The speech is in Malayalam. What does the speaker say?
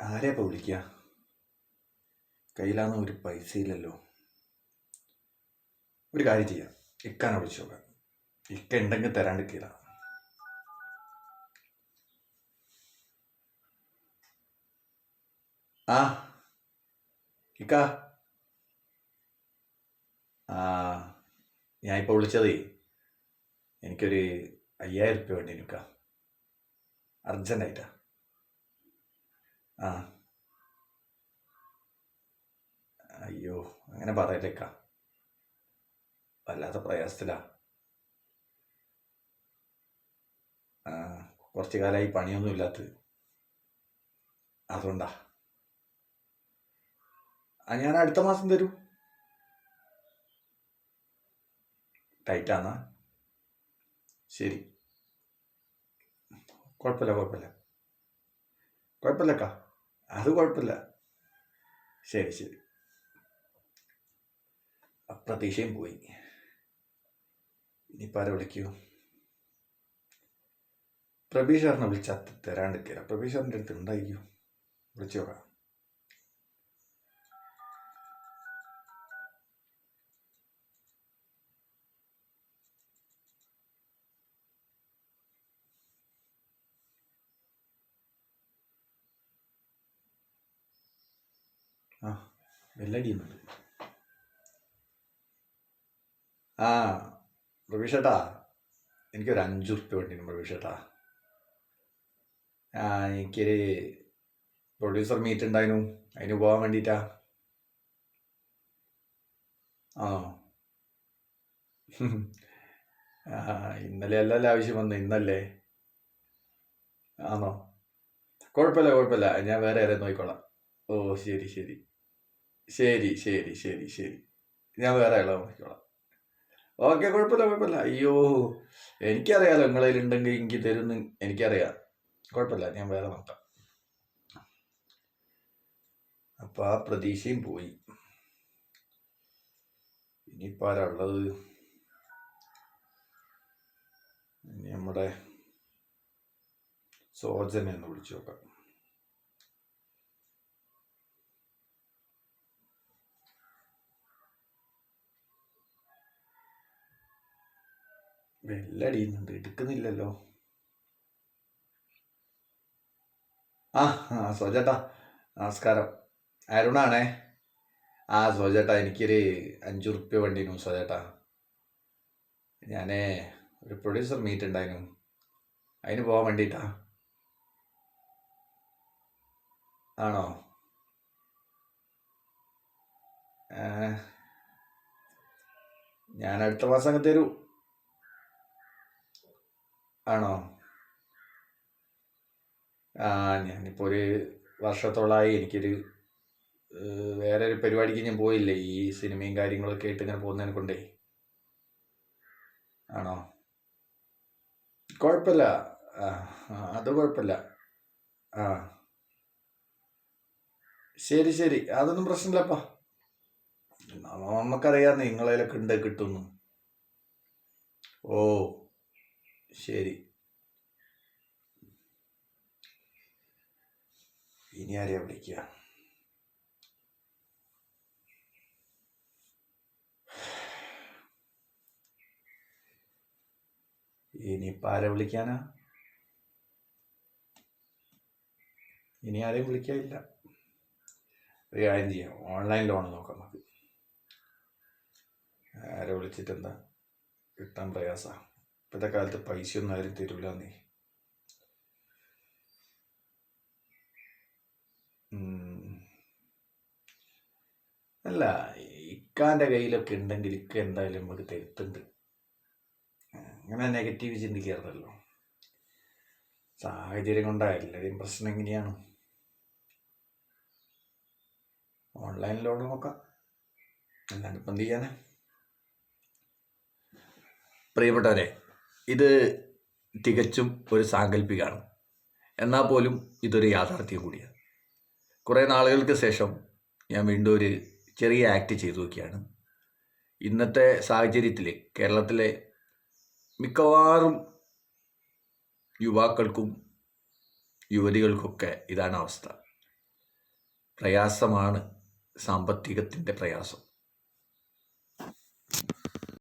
ആരെയാ ഇപ്പോൾ വിളിക്കുക കയ്യിലാന്ന് ഒരു പൈസ ഇല്ലല്ലോ ഒരു കാര്യം ചെയ്യാം. ഇക്കാനെ വിളിച്ചു നോക്കാം. ഇക്ക ഉണ്ടെങ്കിൽ തരാണ്ടിരിക്കില്ല ആ ഇക്ക. ആ ഞാൻ ഇപ്പോൾ വിളിച്ചതേ എനിക്കൊരു അയ്യായിരം റുപ്യ വേണ്ടി നിൽക്കാം അർജന്റായിട്ടാ ആ. അയ്യോ അങ്ങനെ പറയലേക്ക. വല്ലാത്ത പ്രയാസത്തിലാ. ആ കുറച്ച് കാലമായി പണിയൊന്നും ഇല്ലാത്തത് അതുകൊണ്ടാ. ആ ഞാൻ അടുത്ത മാസം തരൂ ടൈറ്റാന്നാ? ശരി. കുഴപ്പമില്ല കുഴപ്പമില്ല. കുഴപ്പമില്ലക്കാ. അത് കുഴപ്പമില്ല. ശരി ശരി. അപ്രതീക്ഷയും പോയി. ഇനിയിപ്പോൾ ആരെ വിളിക്കൂ? പ്രഭീഷറിനെ വിളിച്ചാൽ തരാണ്ടിരിക്കില്ല പ്രഭീഷറിന്റെ അടുത്ത് ഉണ്ടായിരിക്കും. വിളിച്ചു നോക്കാം ആ ബെല്ലടിയുന്നുണ്ട് ആ പ്രവീഷേട്ടാ എനിക്കൊരു അഞ്ച് ഉറുപ്പ്യ വേണ്ടിയിരുന്നു പ്രവീഷേട്ടാ ആ എനിക്കൊരു പ്രൊഡ്യൂസർ മീറ്റ് ഉണ്ടായിരുന്നു. അതിന് പോകാൻ വേണ്ടിയിട്ടാ ആ. ആ ഇന്നലെ അല്ലല്ലോ ആവശ്യം വന്നു. ഇന്നല്ലേ? ആണോ കുഴപ്പമില്ല കുഴപ്പമില്ല. ഞാൻ വേറെ ആരെയും നോക്കിക്കോളാം. ഓ ശരി ശരി. ശരി ശരി ശരി ശരി. ഞാൻ വേറെ ആളെ നോക്കിക്കോളാം. ഓക്കെ കുഴപ്പമില്ല കുഴപ്പമില്ല. അയ്യോ എനിക്കറിയാലോ നിങ്ങളതിൽ ഉണ്ടെങ്കിൽ എനിക്ക് തരുമെന്ന് എനിക്കറിയാം. കുഴപ്പമില്ല ഞാൻ വേറെ നോക്കാം. അപ്പം ആ പ്രതീക്ഷയും പോയി. ഇനിയിപ്പോൾ ആരാ ഇനി നമ്മുടെ സോജനെ ഒന്ന് വിളിച്ചു നോക്കാം. വെല്ലടിയുന്നുണ്ട് എടുക്കുന്നില്ലല്ലോ. ആ ആ സോജേട്ടാ നമസ്കാരം. അരുണാണേ. ആ സോജേട്ടാ എനിക്കൊരു അഞ്ച് ഉറുപ്പ്യ വണ്ടിനു സോജേട്ടാ. ഞാനേ ഒരു പ്രൊഡ്യൂസർ മീറ്റ് ഉണ്ടായിരുന്നു. അതിന് പോകാൻ വേണ്ടിയിട്ടാ. ആണോ? ഞാൻ അടുത്ത മാസം അങ്ങ് തരൂ. ആണോ? ആ ഞാനിപ്പോൾ ഒരു വർഷത്തോളമായി എനിക്കൊരു വേറെ ഒരു പരിപാടിക്ക് ഞാൻ പോയില്ലേ? ഈ സിനിമയും കാര്യങ്ങളൊക്കെ ആയിട്ട് ഇങ്ങനെ പോകുന്നതിനെ കൊണ്ടേ. ആണോ? കുഴപ്പമില്ല. ആ, അത് കുഴപ്പമില്ല. ആ. ശരി ശരി. അതൊന്നും പ്രശ്നമില്ലപ്പാ. നമുക്കറിയാം നിങ്ങളതിലൊക്കെ ഉണ്ട് കിട്ടുന്നു ഓ. ശരി. ഇനി ആരെയാ വിളിക്കുക? ഇനിയിപ്പോൾ ആരെ വിളിക്കാനാ? ഇനി ആരെയും വിളിക്കാനില്ല ഒരു കാര്യം ചെയ്യാം. ഓൺലൈൻ ലോൺ നോക്കാം നമുക്ക്. ആരെ വിളിച്ചിട്ടെന്താ കിട്ടാൻ പ്രയാസമാണ് ഇപ്പോഴത്തെ കാലത്ത് പൈസയൊന്നും ആരും തരില്ല നീ. അല്ല ഇക്കാന്റെ കയ്യിലൊക്കെ ഉണ്ടെങ്കിൽ ഇക്ക എന്തായാലും നമുക്ക് തരുത്തുണ്ട്. അങ്ങനെ നെഗറ്റീവ് ചിന്തിക്കാറുണ്ടല്ലോ സാഹചര്യം കൊണ്ടാ എല്ലാവരെയും പ്രശ്നം എങ്ങനെയാണ് ഓൺലൈൻ ലോൺ നോക്കാം. അല്ലാണ്ട് ഇപ്പം എന്ത് ചെയ്യാനാ? പ്രിയപ്പെട്ടവരെ ഇത് തികച്ചും ഒരു സാങ്കല്പികമാണ്. എന്നാൽ പോലും ഇതൊരു യാഥാർത്ഥ്യം കൂടിയാണ്. കുറേ നാളുകൾക്ക് ശേഷം ഞാൻ വീണ്ടും ഒരു ചെറിയ ആക്ട് ചെയ്തു നോക്കിയാണ്. ഇന്നത്തെ സാഹചര്യത്തിൽ കേരളത്തിലെ മിക്കവാറും യുവാക്കൾക്കും യുവതികൾക്കൊക്കെ ഇതാണ് അവസ്ഥ. പ്രയാസമാണ് സാമ്പത്തികത്തിന്റെ പ്രയാസം.